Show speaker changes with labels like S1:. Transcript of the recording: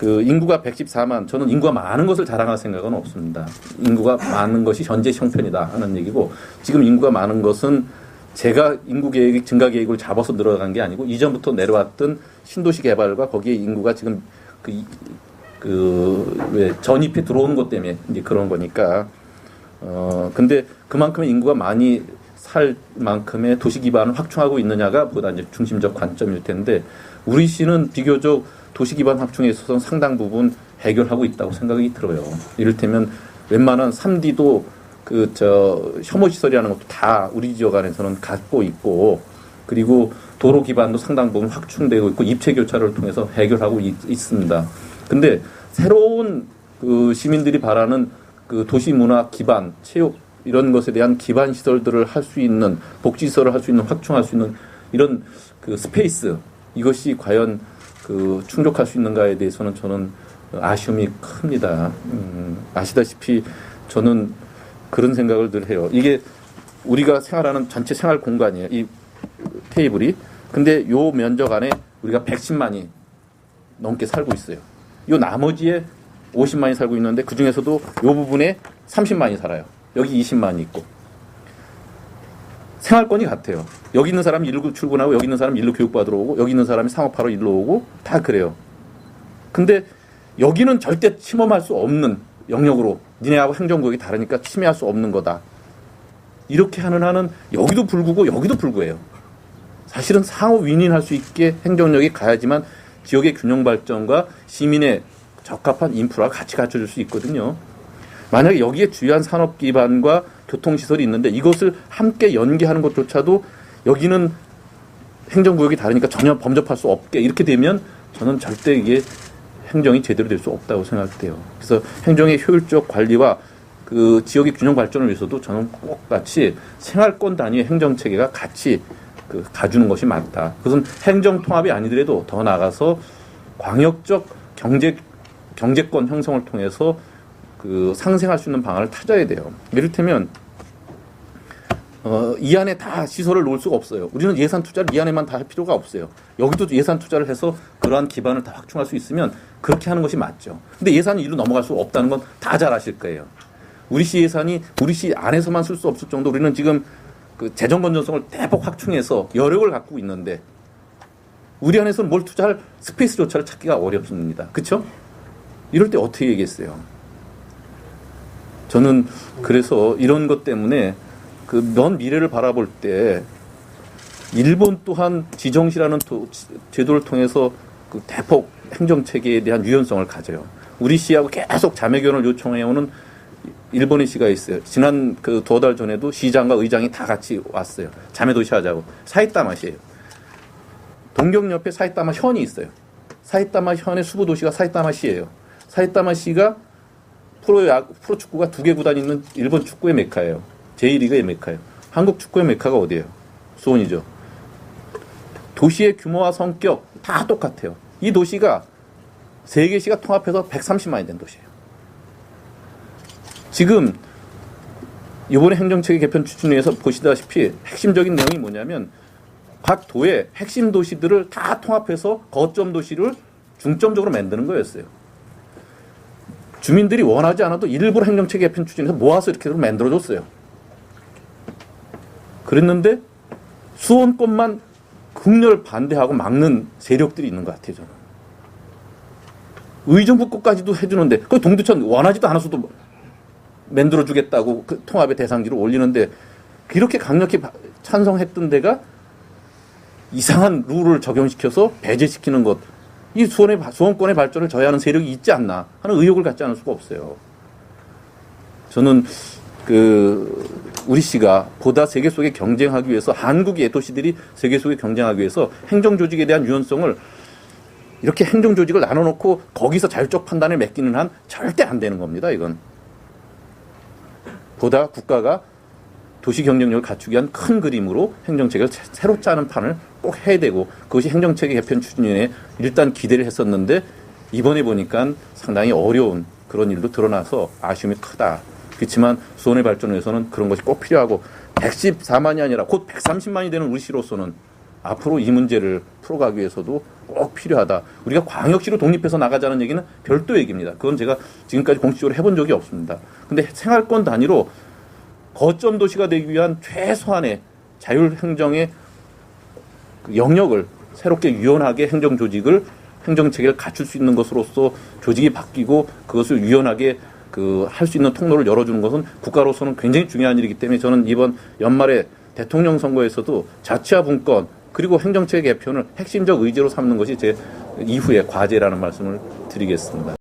S1: 그 인구가 114만 저는 인구가 많은 것을 자랑할 생각은 없습니다. 인구가 많은 것이 현재 형편이다 하는 얘기고 지금 인구가 많은 것은 제가 인구 계획 증가 계획을 잡아서 늘어간 게 아니고 이전부터 내려왔던 신도시 개발과 거기에 인구가 지금 그 그 왜 전입해 들어오는 것 때문에 이제 그런 거니까 어 근데 그만큼의 인구가 많이 살 만큼의 도시 기반을 확충하고 있느냐가 보다 이제 중심적 관점일 텐데 우리 시는 비교적 도시 기반 확충에 있어서 상당 부분 해결하고 있다고 생각이 들어요. 이를테면 웬만한 3D도 그 저 혐오 시설이라는 것도 다 우리 지역 안에서는 갖고 있고 그리고 도로 기반도 상당 부분 확충되고 있고 입체 교차를 통해서 해결하고 있, 있습니다. 근데 새로운 그 시민들이 바라는 그 도시 문화 기반 체육 이런 것에 대한 기반 시설들을 할 수 있는 복지 시설을 할 수 있는 확충할 수 있는 이런 그 스페이스 이것이 과연 그 충족할 수 있는가에 대해서는 저는 아쉬움이 큽니다. 음, 아시다시피 저는 그런 생각을 늘 해요. 이게 우리가 생활하는 전체 생활 공간이에요. 이 테이블이. 근데 요 면적 안에 우리가 110만이 넘게 살고 있어요. 요 나머지에 50만이 살고 있는데 그 중에서도 요 부분에 30만이 살아요. 여기 20만이 있고. 생활권이 같아요. 여기 있는 사람이 일로 출근하고 여기 있는 사람이 일로 교육받으러 오고 여기 있는 사람이 상업하러 일로 오고 다 그래요. 근데 여기는 절대 침범할 수 없는 영역으로 니네하고 행정구역이 다르니까 침해할 수 없는 거다. 이렇게 하는 한은 여기도 불구고 여기도 불구예요. 사실은 상호 윈윈할 수 있게 행정력이 가야지만 지역의 균형 발전과 시민의 적합한 인프라가 같이 갖춰질 수 있거든요. 만약에 여기에 주요한 산업 기반과 교통시설이 있는데 이것을 함께 연계하는 것조차도 여기는 행정구역이 다르니까 전혀 범접할 수 없게 이렇게 되면 저는 절대 이게 행정이 제대로 될 수 없다고 생각돼요. 그래서 행정의 효율적 관리와 그 지역의 균형 발전을 위해서도 저는 꼭 같이 생활권 단위의 행정 체계가 같이 그 가주는 것이 맞다. 그것은 행정 통합이 아니더라도 더 나아가서 광역적 경제 경제권 형성을 통해서 그 상생할 수 있는 방안을 찾아야 돼요. 이를테면 어, 이 안에 다 시설을 놓을 수가 없어요. 우리는 예산 투자를 이 안에만 다 할 필요가 없어요. 여기도 예산 투자를 해서 그러한 기반을 다 확충할 수 있으면 그렇게 하는 것이 맞죠. 근데 예산이 이로 넘어갈 수 없다는 건 다 잘 아실 거예요. 우리 시 예산이 우리 시 안에서만 쓸 수 없을 정도 우리는 지금 그 재정 건전성을 대폭 확충해서 여력을 갖고 있는데 우리 안에서는 뭘 투자할 스페이스조차를 찾기가 어렵습니다. 그렇죠? 이럴 때 어떻게 얘기했어요? 저는 그래서 이런 것 때문에 그먼 미래를 바라볼 때 일본 또한 지정시라는 도, 제도를 통해서 그 대폭 행정 체계에 대한 유연성을 가져요. 우리 시하고 계속 자매견을 요청해 오는 일본의 시가 있어요. 지난 그 두 달 전에도 시장과 의장이 다 같이 왔어요. 자매도시 하자고. 사이타마시예요. 동경 옆에 사이타마 현이 있어요. 사이타마 현의 수부 도시가 사이타마시예요. 사이타마시가 프로 야 프로 축구가 두 개 구단이 있는 일본 축구의 메카예요. 제1리그의 메카예요. 한국 축구의 메카가 어디예요? 수원이죠. 도시의 규모와 성격 다 똑같아요. 이 도시가 세 개 시가 통합해서 130만이 된 도시예요. 지금 이번에 행정체계 개편 추진위에서 보시다시피 핵심적인 내용이 뭐냐면 각 도의 핵심 도시들을 다 통합해서 거점 도시를 중점적으로 만드는 거였어요. 주민들이 원하지 않아도 일부러 행정체계 개편 추진해서 모아서 이렇게 만들어줬어요. 그랬는데 수원권만 극렬 반대하고 막는 세력들이 있는 것 같아요, 저는. 의정부 것까지도 해주는데, 그 동두천 원하지도 않아서도 만들어주겠다고 그 통합의 대상지로 올리는데, 이렇게 강력히 찬성했던 데가 이상한 룰을 적용시켜서 배제시키는 것, 이 수원의, 수원권의 발전을 저해하는 세력이 있지 않나 하는 의혹을 갖지 않을 수가 없어요. 저는 그 우리 씨가 보다 세계 속에 경쟁하기 위해서 한국의 도시들이 세계 속에 경쟁하기 위해서 행정 조직에 대한 유연성을 이렇게 행정 조직을 나눠 놓고 거기서 자율적 판단을 맡기는 한 절대 안 되는 겁니다. 이건 보다 국가가 도시 경쟁력을 갖추기 위한 큰 그림으로 행정 체계를 새로 짜는 판을 꼭 해야 되고 그것이 행정체계 개편 추진위에 일단 기대를 했었는데 이번에 보니까 상당히 어려운 그런 일도 드러나서 아쉬움이 크다. 그렇지만 수원의 발전을 위해서는 그런 것이 꼭 필요하고 114만이 아니라 곧 130만이 되는 우리 시로서는 앞으로 이 문제를 풀어가기 위해서도 꼭 필요하다. 우리가 광역시로 독립해서 나가자는 얘기는 별도 얘기입니다. 그건 제가 지금까지 공식적으로 해본 적이 없습니다. 근데 생활권 단위로 거점 도시가 되기 위한 최소한의 자율 행정의 그 영역을 새롭게 유연하게 행정 조직을 행정 체계를 갖출 수 있는 것으로서 조직이 바뀌고 그것을 유연하게 그 할 수 있는 통로를 열어주는 것은 국가로서는 굉장히 중요한 일이기 때문에 저는 이번 연말에 대통령 선거에서도 자치와 분권 그리고 행정체 계 개편을 핵심적 의제로 삼는 것이 제 이후의 과제라는 말씀을 드리겠습니다.